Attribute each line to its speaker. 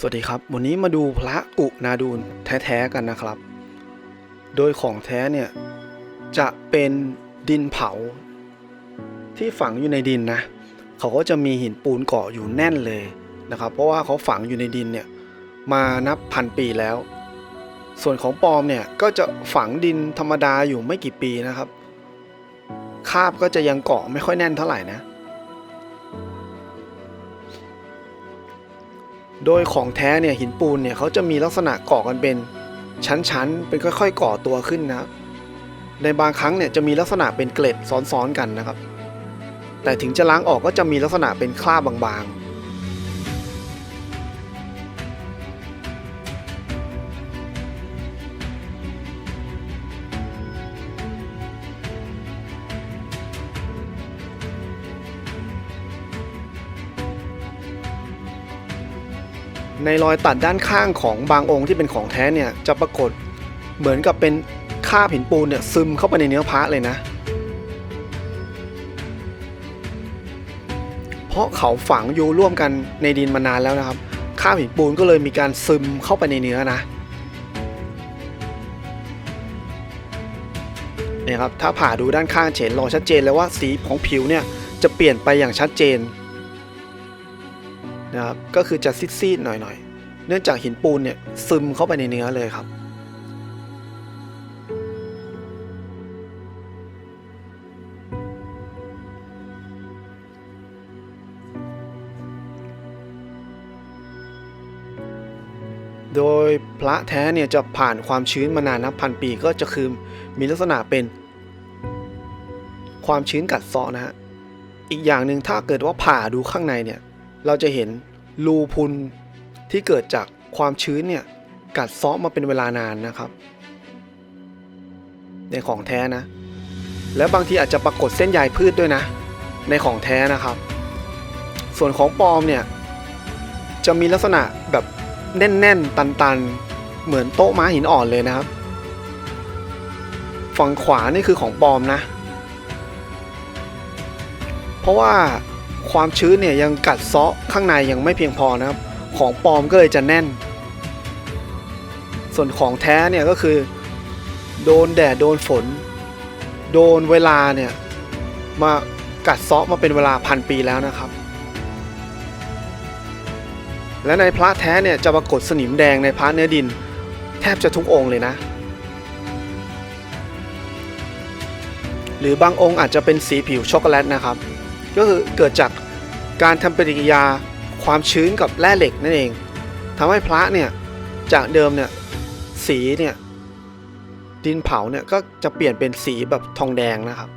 Speaker 1: สวัสดีครับ วันนี้มาดูพระกุนาดูลแท้ๆกันนะครับ โดยของแท้เนี่ยจะเป็นดินเผา ที่ฝังอยู่ในดินนะเขาก็จะมีหินปูนเกาะอยู่แน่นเลยนะครับ เพราะว่าเขาฝังอยู่ในดินเนี่ยมานับพันปีแล้ว ส่วนของปลอมเนี่ยก็จะฝังดินธรรมดาอยู่ไม่กี่ปีนะครับ คาบก็จะยังเกาะไม่ค่อยแน่นเท่าไหร่นะ โดยของแท้เนี่ยหินปูนเนี่ยเขาจะมีลักษณะก่อกันเป็นชั้นๆ เป็นค่อยๆ ก่อตัวขึ้นนะครับ ในบางครั้งเนี่ยจะมีลักษณะเป็นเกล็ดซ้อนๆกันนะครับ แต่ถึงจะล้างออกก็จะมีลักษณะเป็นคราบบางๆ ในรอยตัดด้านข้างของบางองค์ที่เป็นของแท้เนี่ยจะปรากฏเหมือนกับเป็นคาบหินปูนเนี่ยซึมเข้าไปในเนื้อพระเลยนะ เพราะเขาฝังอยู่ร่วมกันในดินมานานแล้วนะครับคาบหินปูนก็เลยมีการซึมเข้าไปในเนื้อนะเนี่ยครับถ้าผ่าดูด้านข้างเห็นรอยชัดเจนเลยว่าสีของผิวเนี่ยจะเปลี่ยนไปอย่างชัดเจน นะครับก็คือจะซีดๆหน่อยๆ เนื่องจากหินปูนเนี่ยซึมเข้าไปในเนื้อเลยครับโดยพระแท้เนี่ยจะผ่านความชื้นมานานนับพันปีก็จะคือมีลักษณะเป็น ความชื้นกัดเซาะนะฮะอีกอย่างหนึ่งถ้าเกิดว่าผ่าดูข้างในเนี่ย เราจะเห็นรูพุนที่เกิดจากความชื้นเนี่ยกัดเซาะมาเป็นเวลานานนะครับ ในของแท้นะ แล้วบางทีอาจจะปรากฏเส้นใยพืชด้วยนะ ในของแท้นะครับ ส่วนของปลอมเนี่ยจะมีลักษณะแบบแน่นๆ ตันๆ เหมือนโต๊ะม้าหินอ่อนเลยนะครับ ฝั่งขวานี่คือของปลอมนะ เพราะว่า ความชื้นเนี่ยยังกัดเซาะข้างในยังไม่เพียงพอนะครับ ของปลอมก็เลยจะแน่น ส่วนของแท้เนี่ยก็คือ โดนแดดโดนฝน โดนเวลาเนี่ยมากัดเซาะมาเป็นเวลาพันปีแล้วนะครับ และในพระแท้เนี่ยจะปรากฏสนิมแดงในพระเนื้อดิน แทบจะทุกองค์เลยนะ หรือบางองค์อาจจะเป็นสีผิวช็อกโกแลตนะครับ ก็คือเกิดจากการทำปฏิกิริยาความชื้นกับแร่เหล็กนั่นเองทำให้พระเนี่ยจากเดิมเนี่ยสีเนี่ยดินเผาเนี่ยก็จะเปลี่ยนเป็นสีแบบทองแดงนะครับ